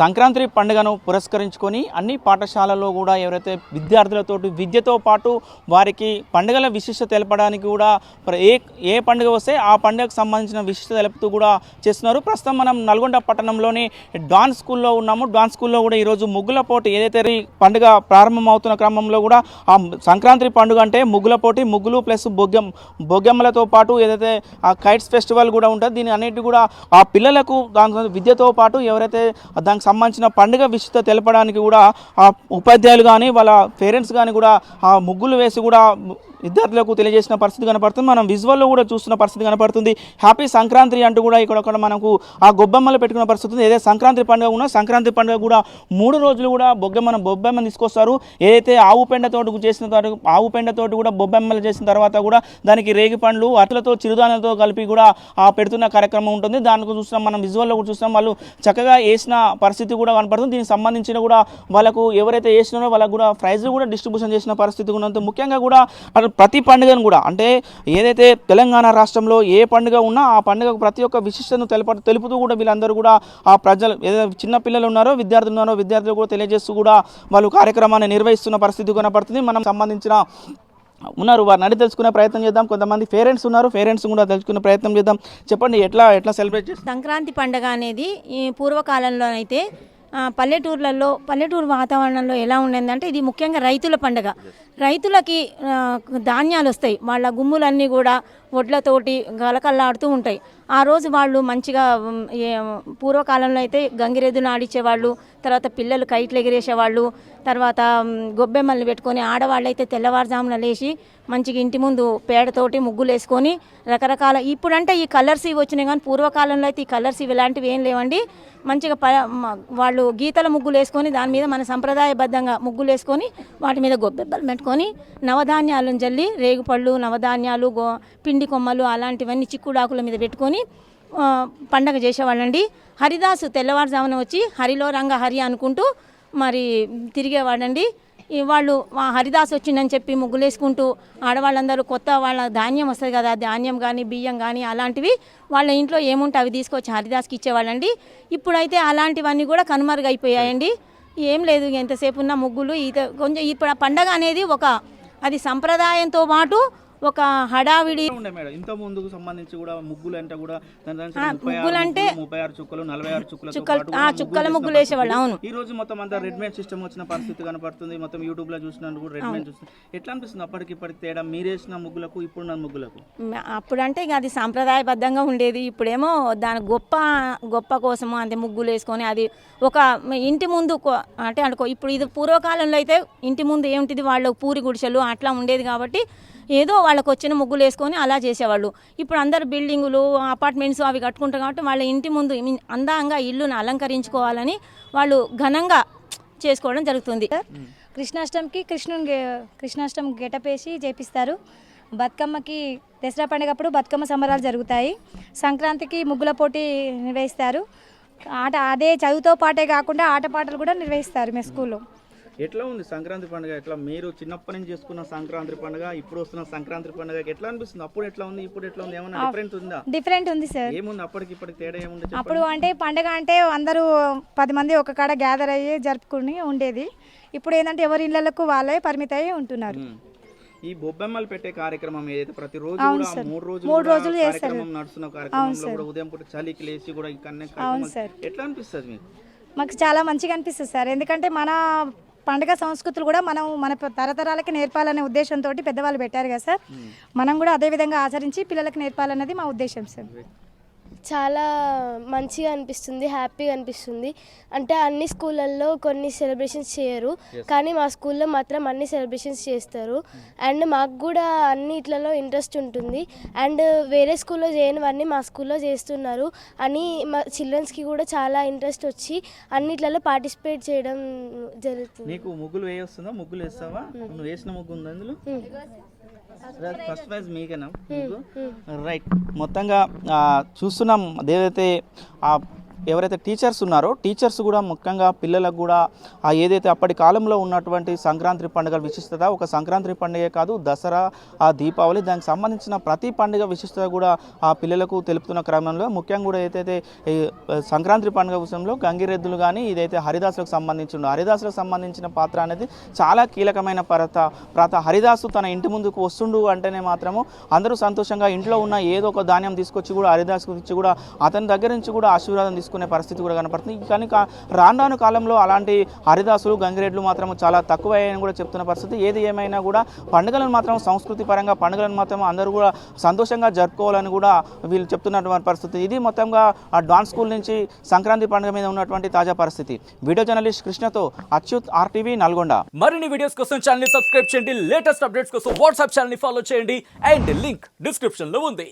సంక్రాంతి పండుగను పురస్కరించుకొని అన్ని పాఠశాలల్లో కూడా ఎవరైతే విద్యార్థులతో విద్యతో పాటు వారికి పండుగల విశిష్టత తెలపడానికి కూడా ప్ర- ఏ ఏ పండుగ వస్తే ఆ పండుగకు సంబంధించిన విశిష్టత తెలుపుతూ కూడా చేస్తున్నారు. ప్రస్తుతం మనం నల్గొండ పట్టణంలోని డాన్స్ స్కూల్లో ఉన్నాము. డాన్స్ స్కూల్లో కూడా ఈరోజు ముగ్గుల పోటీ ఏదైతే పండుగ ప్రారంభం అవుతున్న క్రమంలో కూడా ఆ సంక్రాంతి పండుగ అంటే ముగ్గుల పోటీ ముగ్గులు ప్లస్ బొగ్గెం బొగ్గెమ్మలతో పాటు ఏదైతే ఆ కైట్స్ ఫెస్టివల్ కూడా ఉంటుంది. దీని అన్నిటి కూడా ఆ పిల్లలకు దాని విద్యతో పాటు ఎవరైతే దానికి సంబంధించిన పండుగ విషయత తెలపడానికి కూడా ఆ ఉపాధ్యాయులు కానీ వాళ్ళ పేరెంట్స్ కానీ కూడా ఆ ముగ్గులు వేసి కూడా విద్యార్థులకు తెలియజేసిన పరిస్థితి కనపడుతుంది. మనం విజువల్లో కూడా చూస్తున్న పరిస్థితి కనపడుతుంది. హ్యాపీ సంక్రాంతి అంటూ కూడా ఇక్కడ మనకు ఆ గొబ్బెమ్మలు పెట్టుకున్న పరిస్థితి ఉంది. ఏదైతే సంక్రాంతి పండుగ ఉన్నా సంక్రాంతి పండుగ కూడా మూడు రోజులు కూడా బొగ్గమ్మను బొబ్బమ్మను తీసుకొస్తారు. ఏదైతే ఆవు పెండతోటి చేసిన ఆవు పెండతోటి కూడా బొబ్బెమ్మలు చేసిన తర్వాత కూడా దానికి రేగి పండ్లు అట్లతో చిరుధాన్యాలతో కలిపి కూడా ఆ పెడుతున్న కార్యక్రమం ఉంటుంది. దానికి చూస్తున్నాం మనం విజువల్లో కూడా చూస్తున్నాం. వాళ్ళు చక్కగా వేసిన పరిస్థితి కూడా కనపడుతుంది. దీనికి సంబంధించిన కూడా వాళ్ళకు ఎవరైతే వేసినారో వాళ్ళకు కూడా ప్రైజ్లు కూడా డిస్ట్రిబ్యూషన్ చేసిన పరిస్థితి కూడా ముఖ్యంగా కూడా అక్కడ ప్రతి పండుగను కూడా అంటే ఏదైతే తెలంగాణ రాష్ట్రంలో ఏ పండుగ ఉన్నా ఆ పండుగకు ప్రతి ఒక్క విశిష్టతను తెలప తెలుపుతూ కూడా వీళ్ళందరూ కూడా ఆ ప్రజలు ఏదైతే చిన్న పిల్లలు ఉన్నారో విద్యార్థులు ఉన్నారో విద్యార్థులు కూడా తెలియజేస్తూ కూడా వాళ్ళు కార్యక్రమాన్ని నిర్వహిస్తున్న పరిస్థితి కనపడుతుంది. మనం సంబంధించిన ఉన్నారు వారిని అడిగి తెలుసుకునే ప్రయత్నం చేద్దాం. కొంతమంది పేరెంట్స్ ఉన్నారు పేరెంట్స్ కూడా తెలుసుకునే ప్రయత్నం చేద్దాం. చెప్పండి ఎట్లా ఎట్లా సెలబ్రేట్ చేస్తారు? సంక్రాంతి పండుగ అనేది ఈ పూర్వకాలంలో అయితే పల్లెటూర్లలో పల్లెటూరు వాతావరణంలో ఎలా ఉండేదంటే ఇది ముఖ్యంగా రైతుల పండగ. రైతులకి ధాన్యాలు వస్తాయి వాళ్ళ గుమ్ములన్నీ కూడా వడ్లతోటి గలకల్లాడుతూ ఉంటాయి. ఆ రోజు వాళ్ళు మంచిగా పూర్వకాలంలో అయితే గంగిరెద్దును ఆడిచ్చేవాళ్ళు తర్వాత పిల్లలు కైట్లు ఎగిరేసేవాళ్ళు తర్వాత గొబ్బెమ్మల్ని పెట్టుకొని ఆడవాళ్ళు అయితే తెల్లవారుజామున లేచి మంచిగా ఇంటి ముందు పేడతోటి ముగ్గులు వేసుకొని రకరకాల ఇప్పుడంటే ఈ కలర్స్ ఇవి వచ్చినాయి కానీ పూర్వకాలంలో అయితే ఈ కలర్స్ ఇవి ఇలాంటివి ఏం లేవండి. మంచిగా ప వాళ్ళు గీతల ముగ్గులు వేసుకొని దాని మీద మన సంప్రదాయబద్ధంగా ముగ్గులు వేసుకొని వాటి మీద గొబ్బెబ్బలు పెట్టుకొని నవధాన్యాలను జల్లి రేగుపళ్ళు నవధాన్యాలు గో పిండి కొమ్మలు అలాంటివన్నీ చిక్కుడాకుల మీద పెట్టుకొని పండగ చేసేవాళ్ళండి. హరిదాసు తెల్లవారుజామున వచ్చి హరిలో రంగ హరి అనుకుంటూ మరి తిరిగేవాడండి. వాళ్ళు హరిదాస్ వచ్చిందని చెప్పి ముగ్గులేసుకుంటూ ఆడవాళ్ళందరూ కొత్త వాళ్ళ ధాన్యం వస్తుంది కదా ధాన్యం కానీ బియ్యం కానీ అలాంటివి వాళ్ళ ఇంట్లో ఏముంటే అవి తీసుకొచ్చి హరిదాస్కి ఇచ్చేవాళ్ళండి. ఇప్పుడైతే అలాంటివన్నీ కూడా కనుమరుగైపోయాయండి. ఏం లేదు ఎంతసేపు ఉన్న ముగ్గులు ఈత కొంచెం ఇప్పుడు ఆ పండగ అనేది ఒక అది సంప్రదాయంతో పాటు ఒక హడావిడి ఉండే మేడం. ఇంత ముందుకు సంబంధించి కూడా ముగ్గులు అంటే కూడా ముగ్గులు అంటే- ముప్పై ఆరు చుక్కలు నలభై ఆరు చుక్కలు- చుక్కల ముగ్గులు వేసేవాళ్ళు. అవును. ఈ రోజు మొత్తం అంతా రెడ్మేడ్ సిస్టమ్ వచ్చిన పరిస్థితి కనపడుతుంది. మొత్తం యూట్యూబ్లో చూసినట్టు కూడా రెడ్మేడ్ చూస్తుంది ఎట్లా అనిపిస్తుంది అప్పటికి ఇప్పటికి తేడా? మీరు వేసిన ముగ్గులకు ఇప్పుడున్న ముగ్గులకు? మ- అప్పుడంటే ఇక అది సాంప్రదాయబద్ధంగా ఉండేది. ఇప్పుడేమో దాని గొప్ప గొప్ప కోసము అంతే ముగ్గులు వేసుకొని అది ఒక ఇంటి ముందు అంటే అనుకో ఇప్పుడు ఇది పూర్వకాలంలో అయితే ఇంటి ముందు ఏమిటిది? వాళ్ళు పూరి గుడిసెలు అట్లా ఉండేది కాబట్టి ఏదో వాళ్ళకు వచ్చిన ముగ్గులు వేసుకొని అలా చేసేవాళ్ళు. ఇప్పుడు అందరు బిల్డింగులు అపార్ట్మెంట్స్ అవి కట్టుకుంటారు కాబట్టి వాళ్ళ ఇంటి ముందు అందంగా ఇల్లును అలంకరించుకోవాలని వాళ్ళు ఘనంగా చేసుకోవడం జరుగుతుంది. కృష్ణాష్టమికి కృష్ణుని కృష్ణాష్టమి గెటపేసి చేపిస్తారు. బతుకమ్మకి దసరా పండుగప్పుడు బతుకమ్మ సంబరాలు జరుగుతాయి. సంక్రాంతికి ముగ్గుల పోటీ నిర్వహిస్తారు. ఆట అదే చదువుతో పాటే కాకుండా ఆటపాటలు కూడా నిర్వహిస్తారు మీ స్కూల్లో. ఎట్లా ఉంది సంక్రాంతి పండుగ ఎట్లా మీరు చిన్నప్పటి నుంచి చేసుకున్న సంక్రాంతి పండుగ ఇప్పుడు వస్తున్న సంక్రాంతి పండుగ ఎట్లా అనిపిస్తుంది అప్పుడు ఎట్లా ఉంది ఇప్పుడు ఎట్లా ఉంది ఏమన్నా డిఫరెంట్ ఉందా డిఫరెంట్ ఉంది సార్ ఏముంది అప్పటికి ఇప్పటికి తేడా ఏముంది. అప్పుడు అంటే పండగ అంటే అందరూ పది మంది ఒక కాడ గ్యాదర్ అయ్యి జరుపుకుని ఉండేది ఇప్పుడు ఏంటంటే ఎవరి ఇళ్ళకు వాళ్ళే పరిమిత అయ్యి ఉంటున్నారు. ఈ బొబ్బెమ్మలు పెట్టే కార్యక్రమం ఏదైతే ప్రతి రోజు కూడా. మూడు రోజులు మూడు రోజులు. కార్యక్రమం నడుస్తున్న కార్యక్రమంలో కూడా ఉదయం పూట చలికి లేచి కూడా సార్. ఎట్లా అనిపిస్తుంది మీకు మాకు చాలా మంచిగా అనిపిస్తుంది సార్ ఎందుకంటే మన పండుగ సంస్కృతులు కూడా మనం మన తరతరాలకి నేర్పాలనే ఉద్దేశంతో పెద్దవాళ్ళు పెట్టారు కదా సార్. మనం కూడా అదే విధంగా ఆచరించి పిల్లలకు నేర్పాలన్నది మా ఉద్దేశం సార్. చాలా మంచిగా అనిపిస్తుంది హ్యాపీగా అనిపిస్తుంది. అంటే అన్ని స్కూళ్ళల్లో కొన్ని సెలబ్రేషన్స్ చేయరు కానీ మా స్కూల్లో మాత్రం అన్ని సెలబ్రేషన్స్ చేస్తారు. అండ్ మాకు కూడా అన్నిట్లలో ఇంట్రెస్ట్ ఉంటుంది. అండ్ వేరే స్కూల్లో చేయనివన్నీ మా స్కూల్లో చేస్తున్నారు. అని మా చిల్డ్రన్స్కి కూడా చాలా ఇంట్రెస్ట్ వచ్చి అన్నిట్లలో పార్టిసిపేట్ చేయడం జరుగుతుంది. నీకు ముగ్గులు వేయొస్తుందా ముగ్గులు వేస్తావా? నువ్వు వేసిన ముగ్గు ఉంది అందులో ఫస్ట్ ప్రైజ్ మీకేనా? రైట్ మొత్తంగా ఆ, చూస్తున్నాం అదేదైతే ఆ ఎవరైతే టీచర్స్ ఉన్నారో టీచర్స్ కూడా ముఖ్యంగా పిల్లలకు కూడా ఆ ఏదైతే అప్పటి కాలంలో ఉన్నటువంటి సంక్రాంతి పండుగ విశిష్టత ఒక సంక్రాంతి పండుగ కాదు దసరా ఆ దీపావళి దానికి సంబంధించిన ప్రతి పండుగ విశిష్టత కూడా ఆ పిల్లలకు తెలుపుతున్న క్రమంలో ముఖ్యంగా కూడా ఏదైతే సంక్రాంతి పండుగ విషయంలో గంగిరెద్దులు కానీ ఇదైతే హరిదాసులకు సంబంధించి హరిదాసులకు సంబంధించిన పాత్ర అనేది చాలా కీలకమైన పరత ప్రాత హరిదాసు తన ఇంటి ముందుకు వస్తుండు అంటేనే మాత్రము అందరూ సంతోషంగా ఇంట్లో ఉన్న ఏదో ఒక ధాన్యం తీసుకొచ్చి కూడా హరిదాసు ఇచ్చి కూడా అతని దగ్గర నుంచి కూడా ఆశీర్వాదం చేసుకునే పరిస్థితి కూడా కనపడుతుంది. కానీ రాను రాను కాలంలో అలాంటి హరిదాసులు గంగిరెడ్లు మాత్రం చాలా తక్కువ అయ్యాయని కూడా చెప్తున్న పరిస్థితి. ఏది ఏమైనా కూడా పండుగలను మాత్రం సంస్కృతి పరంగా పండుగలను మాత్రం అందరూ కూడా సంతోషంగా జరుపుకోవాలని కూడా వీళ్ళు చెప్తున్నటువంటి పరిస్థితి. ఇది మొత్తంగా ఆ డాన్స్ స్కూల్ నుంచి సంక్రాంతి పండుగ మీద ఉన్నటువంటి తాజా పరిస్థితి. వీడియో జర్నలిస్ట్ కృష్ణతో అచ్యుత్ ఆర్టీవీ నల్గొండ. మరిన్ని వీడియోస్ కోసం ఛానల్ సబ్స్క్రైబ్ చేయండి. లేటెస్ట్ అప్డేట్స్ కోసం వాట్సాప్ ఛానల్ ఫాలో చేయండి. అండ్ లింక్ డిస్క్రిప్షన్లో ఉంది.